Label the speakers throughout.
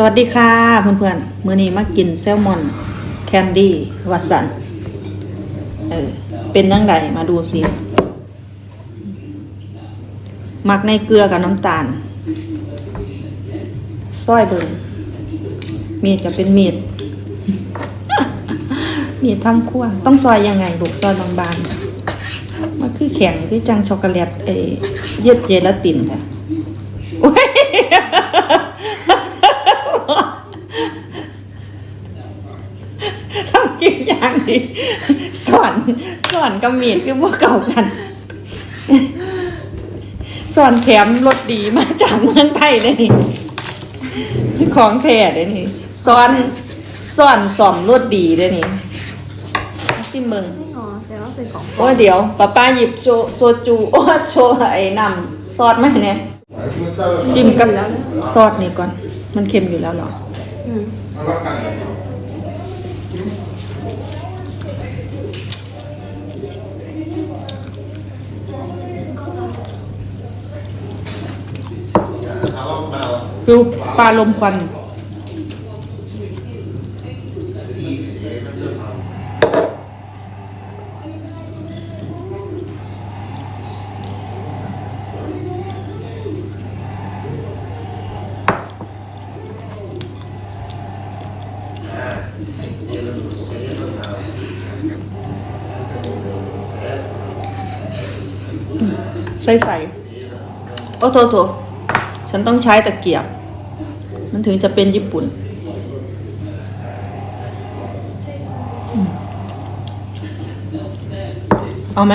Speaker 1: สวัสดีค่ะเพื่อนๆมื้อนี้มากินแซลมอนแคนดี้วัสันเออเป็นยังไงมาดูสิหมักในเกลือกับน้ำตาลซอยเบิ่งมีดก็เป็นมีดมีดทำครัวต้องซอยยังไงลูกซอยบางๆมันคือแข็งคือจังช็อกโกแลตเอเย็ดเยลาตินค่ะโอ้ย ทำกินอย่างนี้ สอนสอนกับมีดคือพวกเก่ากันสอนแถมรสดีมาจากเมืองไทยเลยนี่ของแท้เลยนี่สอนสอนสอมรสดีเลยนี่ซิเมือง
Speaker 2: ไม่งอแต่ว่าเป็นของ
Speaker 1: โอ้ยเดี๋ยวป้าป้าหยิบโซโซจูโอ้โชไอ้น้ำซอสมาให้เนี่ยจิ้มกับซอสนี่ก่อน มันเค็มอยู่แล้วเหรอ
Speaker 2: อืม
Speaker 1: ฟิวปลาลมควันใส่ใส่โอ้โถโถ ฉันต้องใช้ตะเกียบ มันถึงจะเป็นญี่ปุ่นอเอาไหม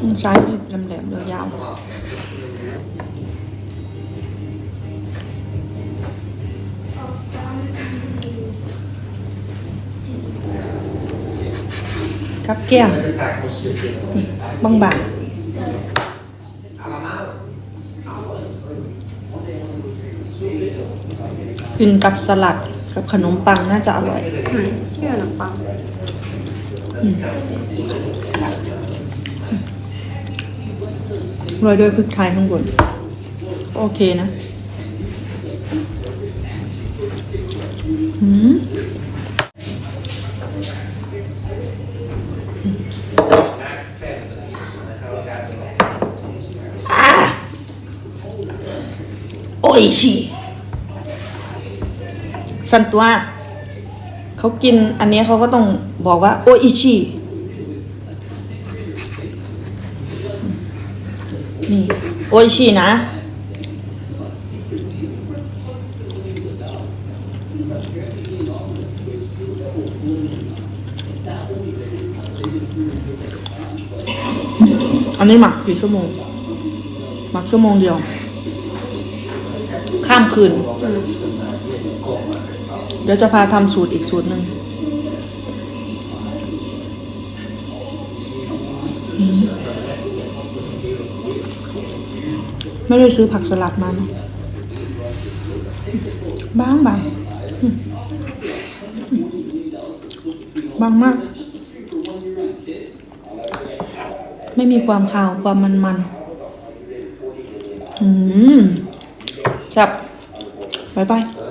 Speaker 1: ต้องใช้แหลมๆยาวๆ กับแก้มนี่บางๆกินกับสลัดกับขนมปังน่าจะอร่อย
Speaker 2: อืมที่ขนมปัง
Speaker 1: โรยด้วยพริกไทยข้างบนโอเคนะหืมอ่าโอ้ ยชีสันตัวเขากินอันนี้เขาก็ต้องบอกว่า โออิชินี่โออิชินะ อันนี้หมักกี่ชั่วโมง หมักชั่วโมงเดียว ข้ามคืน เดี๋ยวจะพาทำสูตรอีกสูตรหนึ่งไม่ได้ซื้อผักสลัดมาเนะบางบางบางมาก ไม่มีความคาวความมันมันอืม 拜拜。